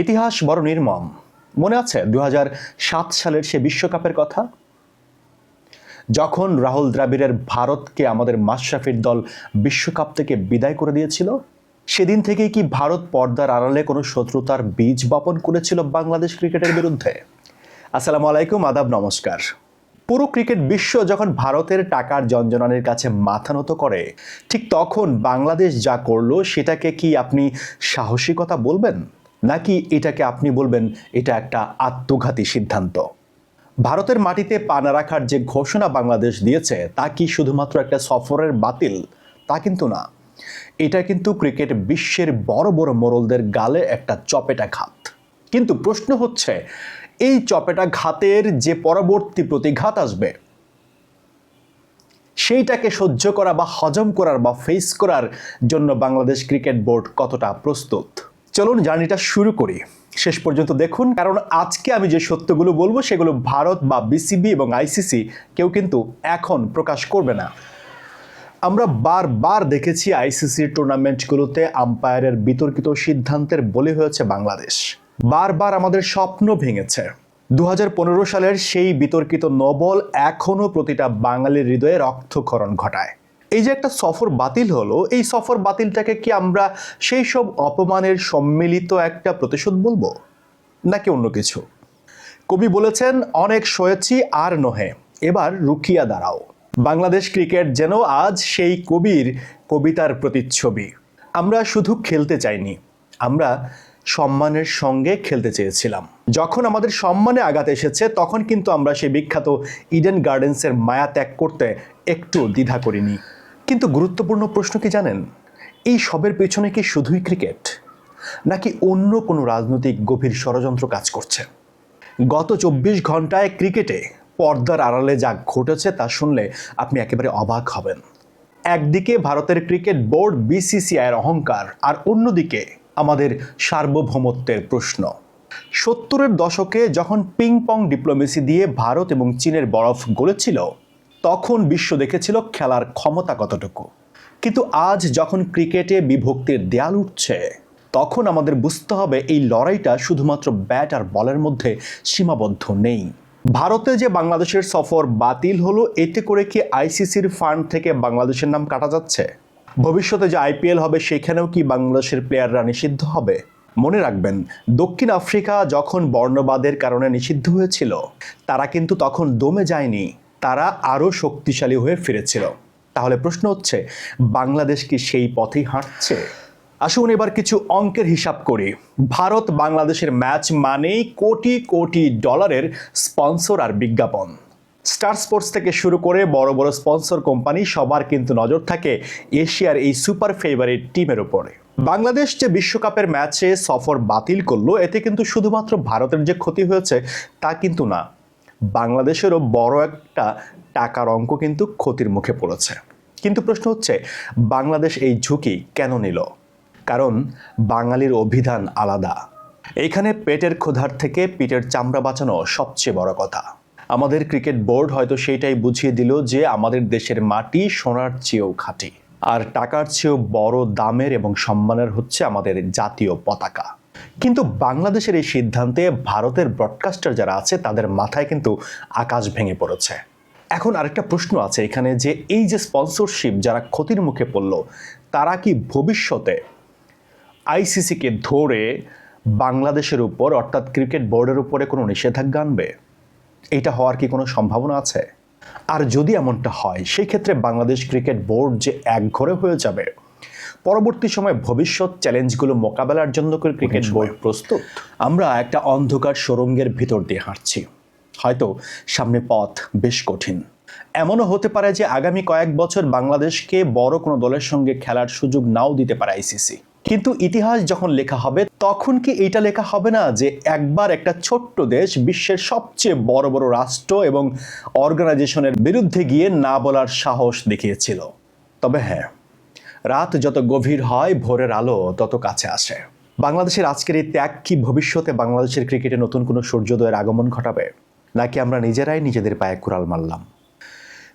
ইতিহাস বড় নির্মম। মনে আছে দু হাজার সাত সালের সে বিশ্বকাপের কথা? যখন রাহুল দ্রাবিড়ের ভারতকে আমাদের মাশরাফির দল বিশ্বকাপ থেকে বিদায় করে দিয়েছিল, সেদিন থেকেই কি ভারত পর্দার আড়ালে কোনো শত্রুতার বীজ বপন করেছিল বাংলাদেশ ক্রিকেটের বিরুদ্ধে? আসসালামু আলাইকুম, আদাব, নমস্কার। পুরো ক্রিকেট বিশ্ব যখন ভারতের টাকার জঞ্জনানির কাছে মাথা নত করে, ঠিক তখন বাংলাদেশ যা করল সেটাকে কি আপনি সাহসিকতা বলবেন? নাকি এটাকে আপনি বলবেন এটা একটা আত্মঘাতী সিদ্ধান্ত? ভারতের মাটিতে পা না রাখার যে ঘোষণা বাংলাদেশ দিয়েছে, তা কি শুধুমাত্র একটা সফরের বাতিল? তা কিন্তু না। এটা কিন্তু ক্রিকেট বিশ্বের বড় বড় মোরলদের গালে একটা চপেটা ঘাত কিন্তু প্রশ্ন হচ্ছে, এই চপেটা ঘাতের যে পরবর্তী প্রতিঘাত আসবে, সেইটাকে সহ্য করা বা হজম করার বা ফেস করার জন্য বাংলাদেশ ক্রিকেট বোর্ড কতটা প্রস্তুত? চলুন জার্নিটা শুরু করি। শেষ পর্যন্ত দেখুন, কারণ আজকে আমি যে সত্যগুলো বলব, সেগুলো ভারত বা বিসিবি এবং আইসিসি কেউ কিন্তু এখন প্রকাশ করবে না। আমরা বারবার দেখেছি আইসিসির টুর্নামেন্টগুলোতে আম্পায়ারের বিতর্কিত সিদ্ধান্তের বলি হয়েছে বাংলাদেশ। বারবার আমাদের স্বপ্ন ভেঙেছে। দু হাজার পনেরো সালের সেই বিতর্কিত নবল এখনও প্রতিটা বাঙালির হৃদয়ে রক্তক্ষরণ ঘটায়। এই যে একটা সফর বাতিল হলো, এই সফর বাতিলটাকে কি আমরা সেই সব অপমানের সম্মিলিত একটা প্রতিশোধ বলব? নাকি অন্য কিছু? কবি বলেছেন, অনেক সয়েছি আর নহে, এবার রুকিয়া দাঁড়াও। বাংলাদেশ ক্রিকেট যেন আজ সেই কবির কবিতার প্রতিচ্ছবি। আমরা শুধু খেলতে চাইনি, আমরা সম্মানের সঙ্গে খেলতে চেয়েছিলাম। যখন আমাদের সম্মানে আঘাত এসেছে, তখন কিন্তু আমরা সেই বিখ্যাত ইডেন গার্ডেন্সের মায়া ত্যাগ করতে একটু দ্বিধা করিনি। কিন্তু গুরুত্বপূর্ণ প্রশ্ন কি জানেন? এই সবের পেছনে কি শুধুই ক্রিকেট? নাকি অন্য কোনো রাজনৈতিক গভীর ষড়যন্ত্র কাজ করছে? গত চব্বিশ ঘন্টায় ক্রিকেটে পর্দার আড়ালে যা ঘটেছে তা শুনলে আপনি একেবারে অবাক হবেন। একদিকে ভারতের ক্রিকেট বোর্ড বিসিসিআইয়ের অহংকার আর অন্যদিকে আমাদের সার্বভৌমত্বের প্রশ্ন। সত্তরের দশকে যখন পিং পং ডিপ্লোমেসি দিয়ে ভারত এবং চীনের বরফ গলেছিল তখন বিশ্ব দেখেছিল খেলার ক্ষমতা কতটুকু। কিন্তু আজ যখন ক্রিকেটে বিভক্তির দেয়াল উঠছে, তখন আমাদের বুঝতে হবে এই লড়াইটা শুধুমাত্র ব্যাট আর বলের মধ্যে সীমাবদ্ধ নেই। ভারতে যে বাংলাদেশের সফর বাতিল হলো, এতে করে কি আইসিসির ফান্ড থেকে বাংলাদেশের নাম কাটা যাচ্ছে? ভবিষ্যতে যে আইপিএল হবে, সেখানেও কি বাংলাদেশের প্লেয়াররা নিষিদ্ধ হবে? মনে রাখবেন, দক্ষিণ আফ্রিকা যখন বর্ণবাদের কারণে নিষিদ্ধ হয়েছিল, তারা কিন্তু তখন দমে যায়নি। তারা আরও শক্তিশালী হয়ে ফিরেছিল। তাহলে প্রশ্ন হচ্ছে, বাংলাদেশ কি সেই পথেই হাঁটছে? আসুন এবার কিছু অঙ্কের হিসাব করি। ভারত বাংলাদেশের ম্যাচ মানেই কোটি কোটি ডলারের স্পন্সর আর বিজ্ঞাপন। স্টার স্পোর্টস থেকে শুরু করে বড় বড় স্পন্সর কোম্পানি সবার কিন্তু নজর থাকে এশিয়ার এই সুপার ফেভারিট টিমের উপরে। বাংলাদেশ যে বিশ্বকাপের ম্যাচে সফর বাতিল করল, এতে কিন্তু শুধুমাত্র ভারতের যে ক্ষতি হয়েছে তা কিন্তু না। বাংলাদেশেরও বড় একটা টাকার অঙ্ক কিন্তু ক্ষতির মুখে পড়েছে। কিন্তু প্রশ্ন হচ্ছে, বাংলাদেশ এই ঝুঁকি কেন নিল? কারণ বাঙালির অভিধান আলাদা। এখানে পেটের ক্ষুধার থেকে পিঠের চামড়া বাঁচানো সবচেয়ে বড় কথা। আমাদের ক্রিকেট বোর্ড হয়তো সেইটাই বুঝিয়ে দিল যে আমাদের দেশের মাটি সোনার চেয়েও খাঁটি। আর টাকার চেয়েও বড় দামের এবং সম্মানের হচ্ছে আমাদের জাতীয় পতাকা। কিন্তু বাংলাদেশের এই সিদ্ধান্তে ভারতের ব্রডকাস্টার যারা আছে, তাদের মাথায় কিন্তু আকাশ ভেঙে পড়েছে। এখন আরেকটা প্রশ্ন আছে এখানে যে, এই যে স্পন্সরশিপ যারা ক্ষতির মুখে পড়ল, তারা কি ভবিষ্যতে আইসিসিকে ধরে বাংলাদেশের উপর, অর্থাৎ ক্রিকেট বোর্ডের উপরে কোনো নিষেধাজ্ঞা আনবে? এটা হওয়ার কি কোনো সম্ভাবনা আছে? আর যদি এমনটা হয় সেই ক্ষেত্রে বাংলাদেশ ক্রিকেট বোর্ড যে একঘরে হয়ে যাবে পরবর্তী সময় ভবিষ্যৎ চ্যালেঞ্জগুলো মোকাবেলার জন্য করে ক্রিকেট বোর্ড প্রস্তুত। আমরা একটা অন্ধকার সুরঙ্গের ভিতর দিয়ে হাঁটছি। হয়তো সামনে পথ বেশ কঠিন। এমনও হতে পারে যে আগামী কয়েক বছর বাংলাদেশকে বড় কোনো দলের সঙ্গে খেলার সুযোগ নাও দিতে পারে আইসিসি। কিন্তু ইতিহাস যখন লেখা হবে তখন কি এটা লেখা হবে না যে একবার একটা ছোট্ট দেশ বিশ্বের সবচেয়ে বড় বড় রাষ্ট্র এবং অর্গানাইজেশনের বিরুদ্ধে গিয়ে না বলার সাহস দেখিয়েছিল? তবে হ্যাঁ রাত যত গভীর হয়, ভোরের আলো তত কাছে আসে। বাংলাদেশের আজকের এই ত্যাগ কি ভবিষ্যতে বাংলাদেশের ক্রিকেটে নতুন কোনো সূর্যোদয়ের আগমন ঘটাবে? নাকি আমরা নিজেরাই নিজেদের পায়ে কুড়াল মারলাম?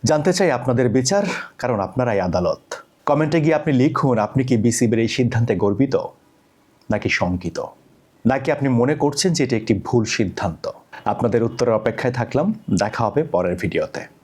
জানতে চাই আপনাদের বিচার, কারণ আপনারাই আদালত। কমেন্টে গিয়ে আপনি লিখুন, আপনি কি বিসিবির এই সিদ্ধান্তে গর্বিত? নাকি শঙ্কিত? নাকি আপনি মনে করছেন যে এটি একটি ভুল সিদ্ধান্ত? আপনাদের উত্তরের অপেক্ষায় থাকলাম, দেখা হবে পরের ভিডিওতে।